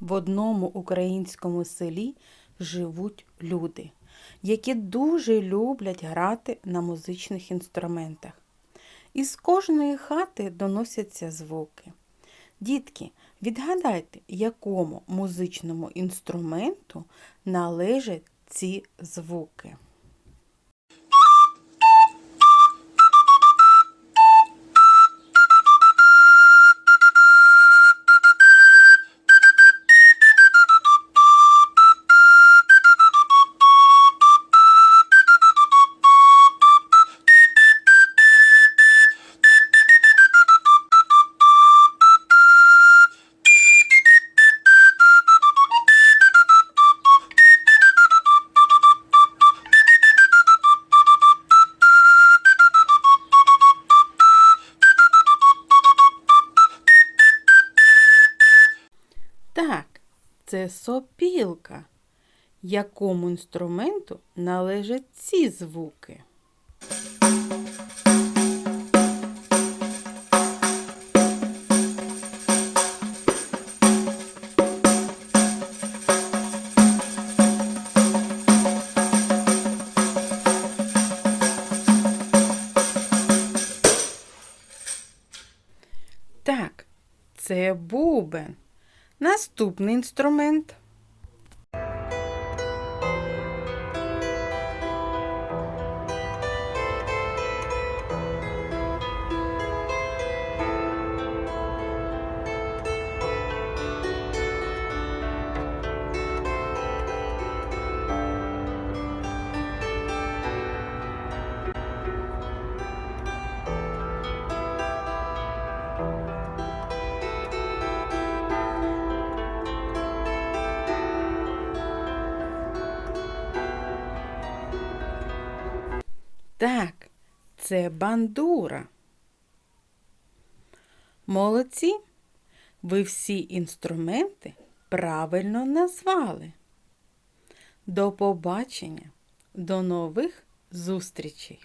В одному українському селі живуть люди, які дуже люблять грати на музичних інструментах. Із кожної хати доносяться звуки. Дітки, відгадайте, якому музичному інструменту належать ці звуки. Так, це сопілка. Якому інструменту належать ці звуки? Так, це бубен. Наступний інструмент. Так, це бандура. Молодці. Ви всі інструменти правильно назвали. До побачення, до нових зустрічей!